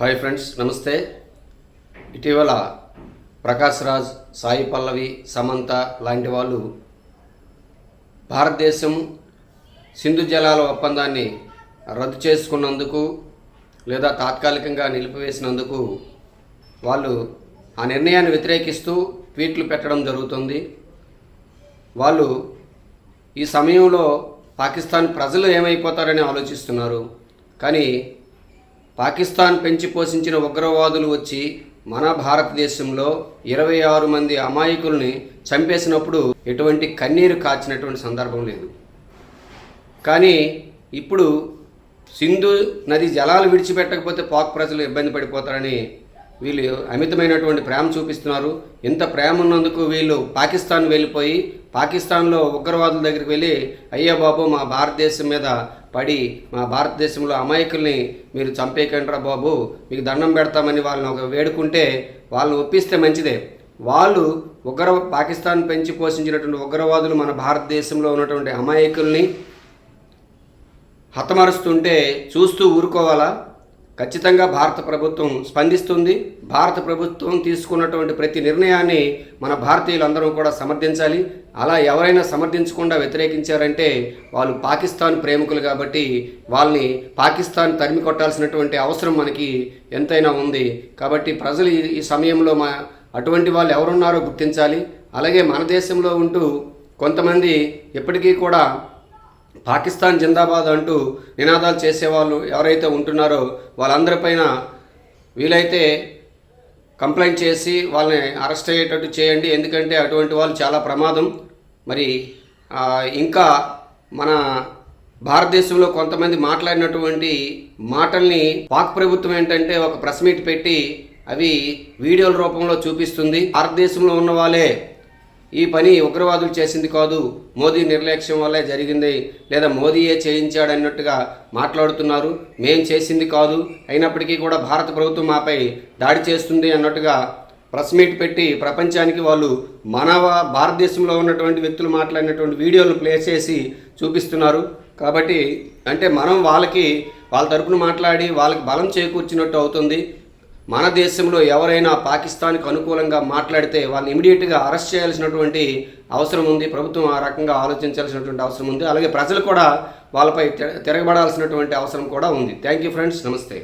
Hi friends నమస్తే. ఇటీవల ప్రకాష్ రాజ్ సాయి పల్లవి సమంత లాంటి వాళ్ళు భారతదేశం సింధు జలాల ఒప్పందాన్ని రద్దు చేసుకున్నందుకు లేదా తాత్కాలికంగా నిలిపివేసినందుకు వాళ్ళు ఆ నిర్ణయాన్ని వ్యతిరేకిస్తూ ట్వీట్లు పెట్టడం జరుగుతుంది. వాళ్ళు ఈ సమయంలో పాకిస్తాన్ ప్రజలు ఏమైపోతారని ఆలోచిస్తున్నారు. కానీ పాకిస్తాన్ పెంచి పోషించిన ఉగ్రవాదులు వచ్చి మన భారతదేశంలో ఇరవై ఆరు మంది అమాయకుల్ని చంపేసినప్పుడు ఎటువంటి కన్నీరు కాచినటువంటి సందర్భం లేదు. కానీ ఇప్పుడు సింధు నది జలాలు విడిచిపెట్టకపోతే పాక్ ప్రజలు ఇబ్బంది పడిపోతారని వీళ్ళు అమితమైనటువంటి ప్రేమ చూపిస్తున్నారు. ఇంత ప్రేమ ఉన్నందుకు వీళ్ళు పాకిస్తాన్ వెళ్ళిపోయి పాకిస్తాన్లో ఉగ్రవాదుల దగ్గరికి వెళ్ళి అయ్యా బాబు మా భారతదేశం మీద పడి మా భారతదేశంలో అమాయకుల్ని మీరు చంపేకండ్రా బాబు మీకు దండం పెడతామని వాళ్ళని ఒక వేడుకుంటే వాళ్ళని ఒప్పిస్తే మంచిదే. వాళ్ళు ఉగ్ర పాకిస్తాన్ పెంచి పోషించినటువంటి ఉగ్రవాదులు మన భారతదేశంలో ఉన్నటువంటి అమాయకుల్ని హతమరుస్తుంటే చూస్తూ ఊరుకోవాలా? ఖచ్చితంగా భారత ప్రభుత్వం స్పందిస్తుంది. భారత ప్రభుత్వం తీసుకున్నటువంటి ప్రతి నిర్ణయాన్ని మన భారతీయులందరూ కూడా సమర్థించాలి. అలా ఎవరైనా సమర్థించకుండా వ్యతిరేకించారంటే వాళ్ళు పాకిస్తాన్ ప్రేమికులు కాబట్టి వాళ్ళని పాకిస్తాన్ తరిమి కొట్టాల్సినటువంటి అవసరం మనకి ఎంతైనా ఉంది. కాబట్టి ప్రజలు ఈ- సమయంలో మా అటువంటి వాళ్ళు ఎవరున్నారో గుర్తించాలి. అలాగే మన దేశంలో ఉంటూ కొంతమంది ఎప్పటికీ కూడా పాకిస్తాన్ జిందాబాద్ అంటూ నినాదాలు చేసేవాళ్ళు ఎవరైతే ఉంటున్నారో వాళ్ళందరిపైన వీలైతే కంప్లైంట్ చేసి వాళ్ళని అరెస్ట్ అయ్యేటట్టు చేయండి. ఎందుకంటే అటువంటి వాళ్ళు చాలా ప్రమాదం. మరి ఇంకా మన భారతదేశంలో కొంతమంది మాట్లాడినటువంటి మాటల్ని పాక్ ప్రభుత్వం ఏంటంటే ఒక ప్రెస్ మీట్ పెట్టి అవి వీడియోల రూపంలో చూపిస్తుంది. భారతదేశంలో ఉన్న వాళ్ళే ఈ పని ఉగ్రవాదులు చేసింది కాదు మోదీ నిర్లక్ష్యం వల్లే జరిగింది లేదా మోదీయే చేయించాడు అన్నట్టుగా మాట్లాడుతున్నారు. మేం చేసింది కాదు అయినప్పటికీ కూడా భారత ప్రభుత్వం మాపై దాడి చేస్తుంది అన్నట్టుగా ప్రెస్ మీట్ పెట్టి ప్రపంచానికి వాళ్ళు మన భారతదేశంలో ఉన్నటువంటి వ్యక్తులు మాట్లాడినటువంటి వీడియోలు ప్లే చేసి చూపిస్తున్నారు. కాబట్టి అంటే మనం వాళ్ళకి వాళ్ళ తరపున మాట్లాడి వాళ్ళకి బలం చేకూర్చినట్టు అవుతుంది. మన దేశంలో ఎవరైనా పాకిస్తాన్కి అనుకూలంగా మాట్లాడితే వాళ్ళని ఇమీడియట్గా అరెస్ట్ చేయాల్సినటువంటి అవసరం ఉంది. ప్రభుత్వం ఆ రకంగా ఆలోచించాల్సినటువంటి అవసరం ఉంది. అలాగే ప్రజలు కూడా వాళ్ళపై తిరగబడాల్సినటువంటి అవసరం కూడా ఉంది. Thank you friends. నమస్తే.